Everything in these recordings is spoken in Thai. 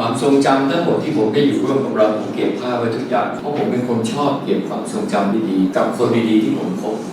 ความทรงจำทั้งหมดที่ผมได้อยู่ร่วมกับเราผมเก็บภาพไว้ทุกอย่างเพราะผมเป็นคนชอบเก็บความทรงจำดีๆกับคนดีๆที่ผมพบ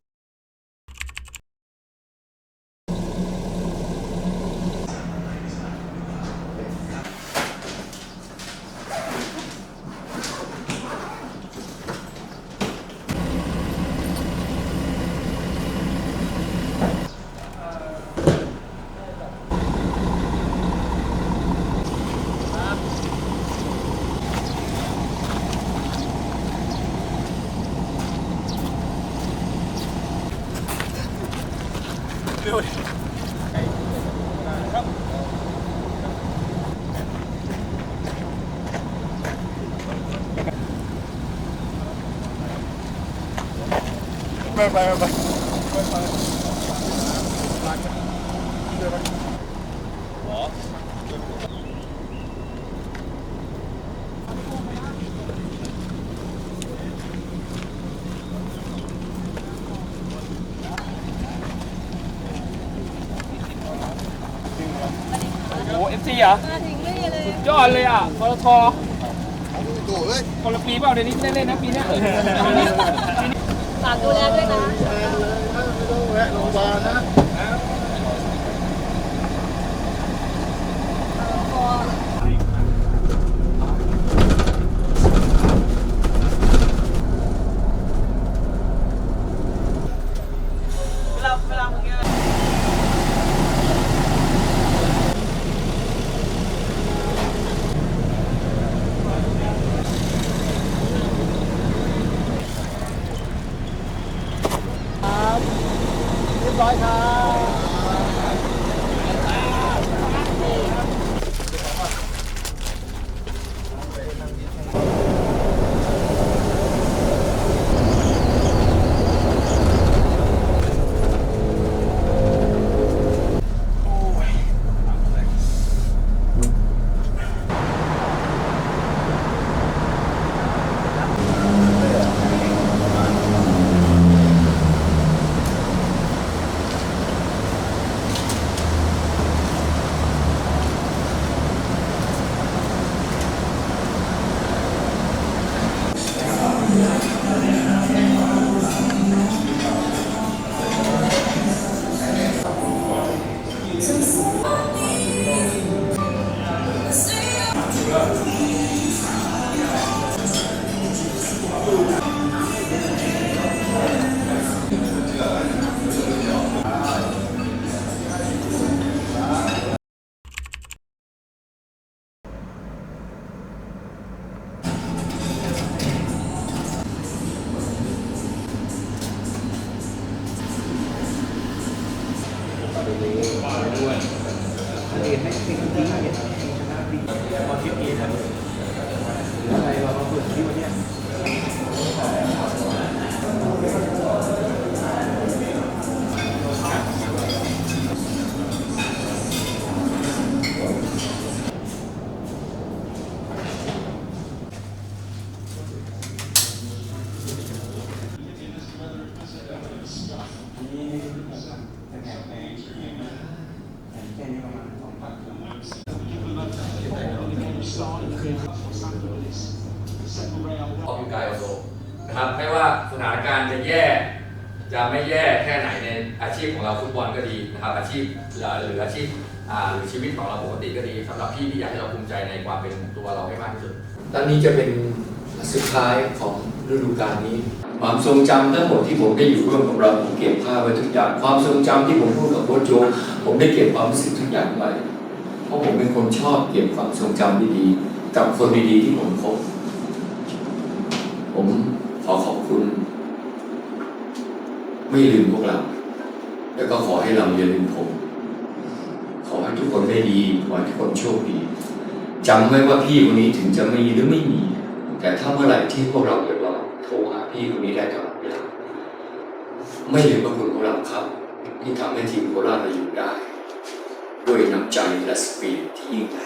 ไปไปไปโอ้เอฟซีเหรอมาถึงนี่เลยสุดยอดเลยอะปตทโอ้ยคนละปีเปล่าเดี๋ยวนี้ได้เล่นนะปีเนี้ย ฝากดูแลด้วยนะไม่ต้องแวะโรงพยาบาลนะ อาชีพหรืออาชีพหรือชีวิตของเราปกติก็ดีสำหรับพี่ที่อยากให้เราภูมิใจในความเป็นตัวเราให้มากที่สุดตอนนี้จะเป็นสุดท้ายของฤดูกาลนี้ ความทรงจำทั้งหมดที่ผมได้อยู่ร่วมกับเราผมเก็บภาพไว้ทุกอย่างความทรงจำที่ผมพูดกับโค้ชโจผมได้เก็บความรู้สึกทุกอย่างไว้เพราะผมเป็นคนชอบเก็บความทรงจำดีๆกับคนดีๆที่ผมพบผมขอขอบคุณ ไม่ลืมพวกเรา แล้วก็ขอให้เราอย่าลืมผม ขอให้ทุกคนได้ดีขอให้ทุกคนโชคดีจำไว้ว่าพี่คนนี้ถึงจะมีหรือไม่มี แต่ถ้าเมื่อไหร่ที่พวกเราเดือดร้อนโทรหาพี่คนนี้ได้ตลอดเวลาไม่ลืมพระคุณของเราครับ ที่ทำให้ทีมโคราชเราอยู่ได้ ด้วยน้ำใจและสปีดที่ยิ่งใหญ่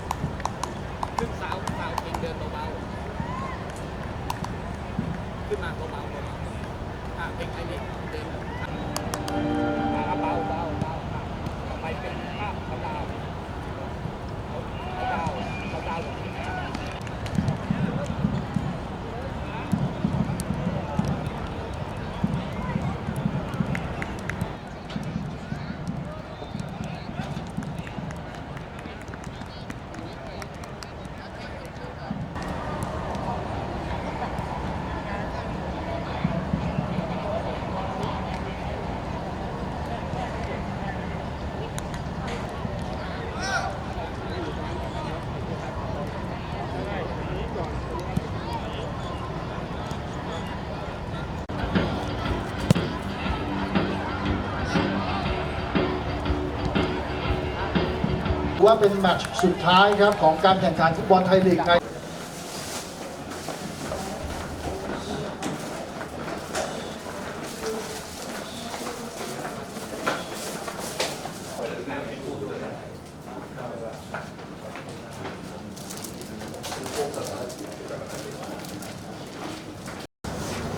ว่าเป็นแมตช์สุดท้ายครับของการแข่งขันฟุตบอลไทยลีก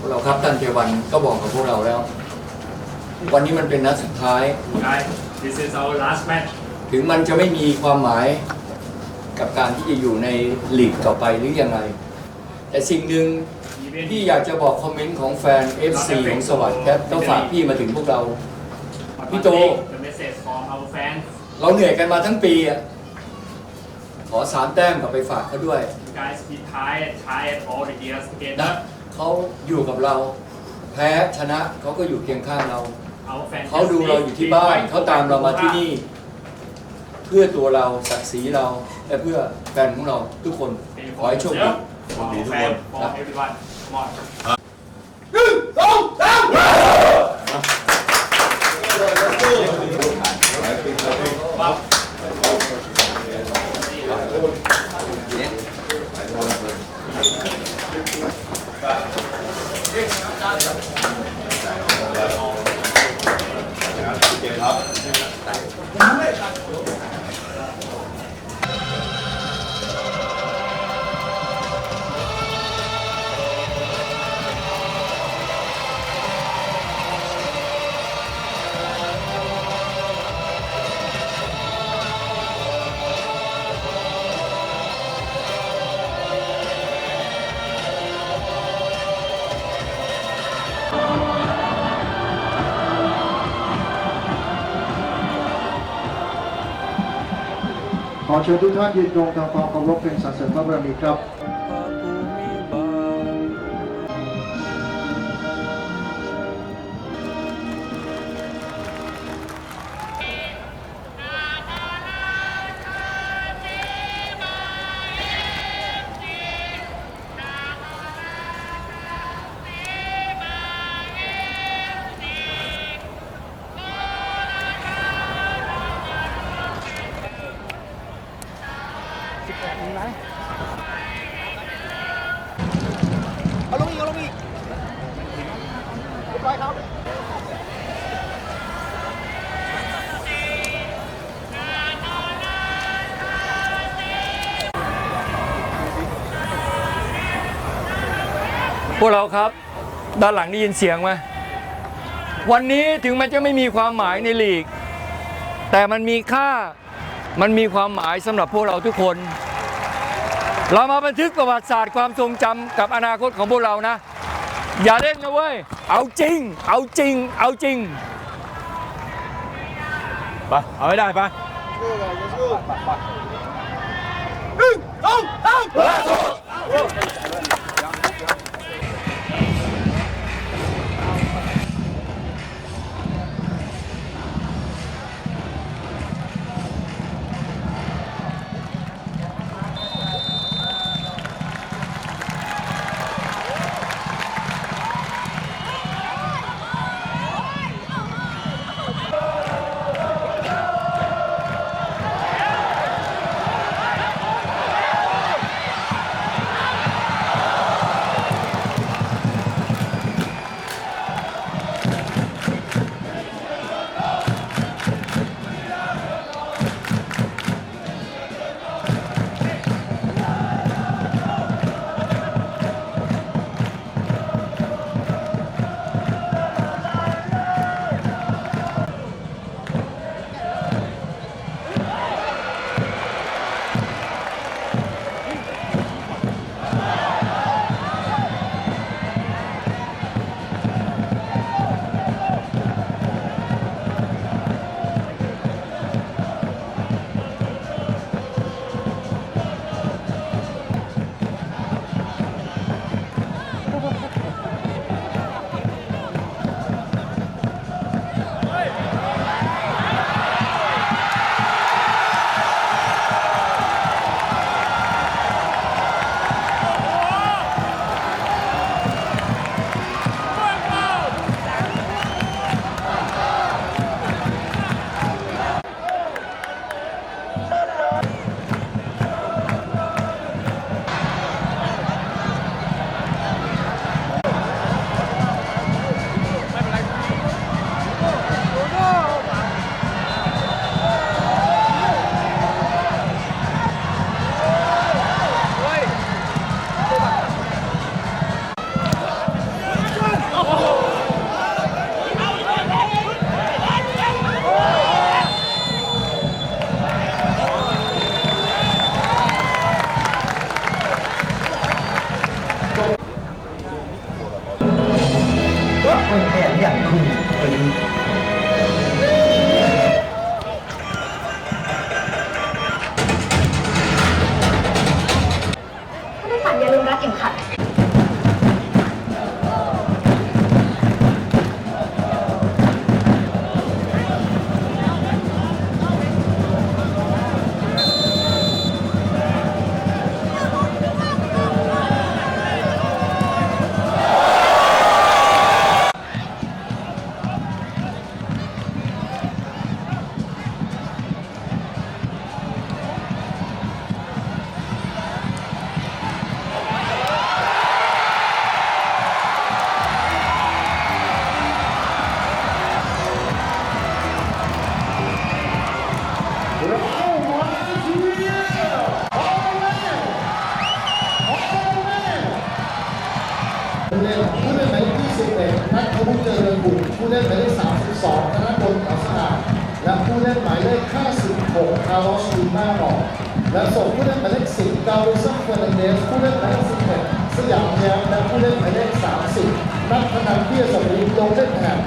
เราครับท่านเจวันก็บอกกับพวกเราแล้ว วันนี้มันเป็นนัดสุดท้าย this is our last match ถึงมันจะไม่มีความหมายกับการที่จะอยู่ในลีกต่อไปหรือยังไง แต่สิ่งหนึ่ง Even ที่อยากจะบอกคอมเมนต์ของแฟน FC ของสวัสดิ์แคทต้องฝากพี่มาถึงพวกเรา but Vito. one thing, the message from our fans, เราเหนื่อยกันมาทั้งปีอะขอสามแต้มกลับไปฝากเขาด้วย you guys be tired, tired all the years นะ together. เขาอยู่กับเรา แพ้ชนะเขาก็อยู่เคียงข้างเรา Our fans เขาดูเราอยู่ที่บ้าน เขาตามเรามาที่นี่เพื่อตัวเราศักดิ์ศรีเราและเพื่อแฟนของเราทุกคนขอให้โชคดี For our fans, for everyone. Come on. เชิญทุกท่านยืนตรงทำความเคารพเป็นสรรเสริญพระบารมีครับ เอาลงอีกเอาลงอีกเรียบร้อยครับพวกเราครับ ด้านหลังได้ยินเสียงไหมวันนี้ถึงมันจะไม่มีความหมายในลีก แต่มันมีค่ามันมีความหมายสำหรับพวกเราทุกคน เรามาบันทึกประวัติศาสตร์ความทรงจำกับอนาคตของพวกเรานะ อย่าเล่นนะเว้ย เอาจริง เอาจริง เอาจริง ไปเอาไม่ได้ไปเเบี้ยสมุทรลงเล่นแถบ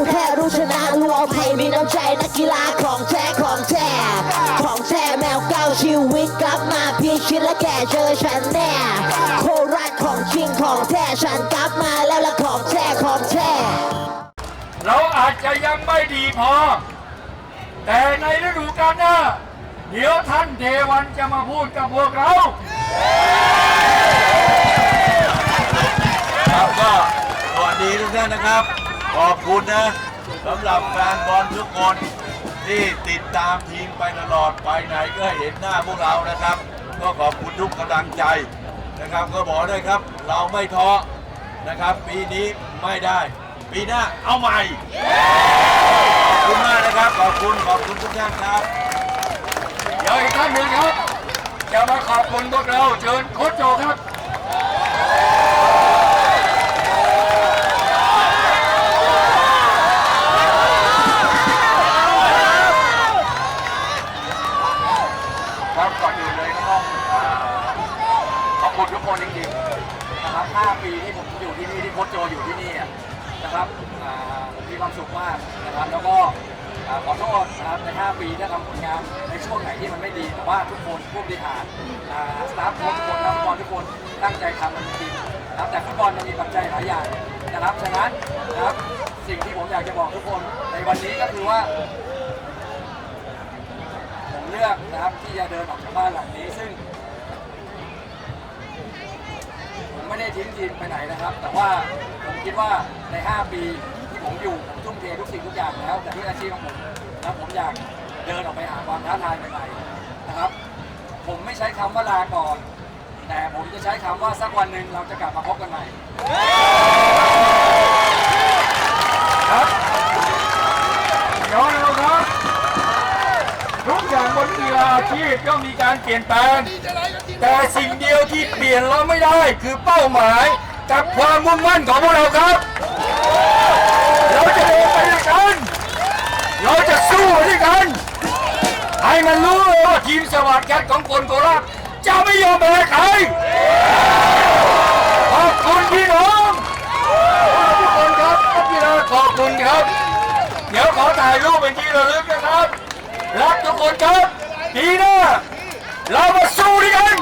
รู้แพ้รู้ชนะรู้อภัยมีน้ำใจนักกีฬาของแท้ของแท้ของแท้แมวเก้าชีวิตกลับมาพี่ชิดและแก่เจอฉันแน่โคราชของจริงของแท้ฉันกลับมาแล้วละของแท้ของแท้เราอาจจะยังไม่ดีพอแแต่ในฤดูกาลหน้าเดี๋ยวท่านเทวันจะมาพูดกับพวกเราครับก็สวัสดีทุกท่านนะครับ ขอบคุณนะสำหรับแฟนบอลทุกคนที่ติดตามทีมไปตลอดไปไหนก็เห็นหน้าพวกเรานะครับ ก็ขอบคุณทุกกำลังใจนะครับ ก็บอกได้ครับ เราไม่ท้อนะครับ ปีนี้ไม่ได้ ปีหน้าเอาใหม่ขอบคุณมากนะครับ ขอบคุณขอบคุณทุกท่านครับเดี๋ยวอีกท่านหนึ่งครับจะมาขอบคุณพวกเราเชิญโค้ชโจครับครับก่อนอื่นเลยก็ต้องเอ่อขอบคุณทุกคนจริงๆนะครับ 5 ปีที่ผมอยู่ที่นี่ที่โค้ชโจอยู่ที่นี่อะนะครับอ่าผมมีความสุขมาก นะครับ แล้วก็ขอโทษนะครับใน 5 ปีที่ทำผลงานในช่วงไหนที่มันไม่ดี แต่ว่าทุกคนผู้บริหารสตาฟโค้ชทุกคนนักฟุตบอลทุกคนตั้งใจทำมันจริงนะครับแต่ฟุตบอลมันมีปัจจัยหลายอย่างนะครับฉะนั้นนะครับสิ่งที่ผมอยากจะบอกทุกคนในวันนี้ก็คือว่าผมเลือกนะครับที่จะเดินออกจากบ้านหลังนี้ซึ่งผมไม่ได้ทิ้งทีมไปไหนนะครับ แต่ว่าผมคิดว่าใน 5 ปี ผมอยู่ผมทุ่มเททุกสิ่งทุกอย่างแล้วแต่ด้วยอาชีพของผมแล้วผมอยากเดินออกไปหาความท้าทายใหม่ๆนะครับ ผมไม่ใช้คำว่าลาก่อน แต่ผมจะใช้คำว่าสักวันหนึ่งเราจะกลับมาพบกันใหม่ครับย้อนเราครับทุกอย่างบนกีฬาอาชีพย่อมมีการเปลี่ยนแปลง แต่สิ่งเดียวที่เปลี่ยนเราไม่ได้คือเป้าหมายกับความมุ่งมั่นของพวกเราครับ เราจะเดินไปด้วยกัน เราจะสู้ด้วยกัน ให้มันรู้เลยว่าทีมสวัสดิ์แคทของคนโคราชจะไม่ยอมแพ้ใครขอบคุณพี่น้องทุกคนครับนักกีฬาขอบคุณครับ เดี๋ยวขอถ่ายรูปเป็นที่ระลึกนะครับ รักทุกคนครับปีหน้าเรามาสู้ด้วยกัน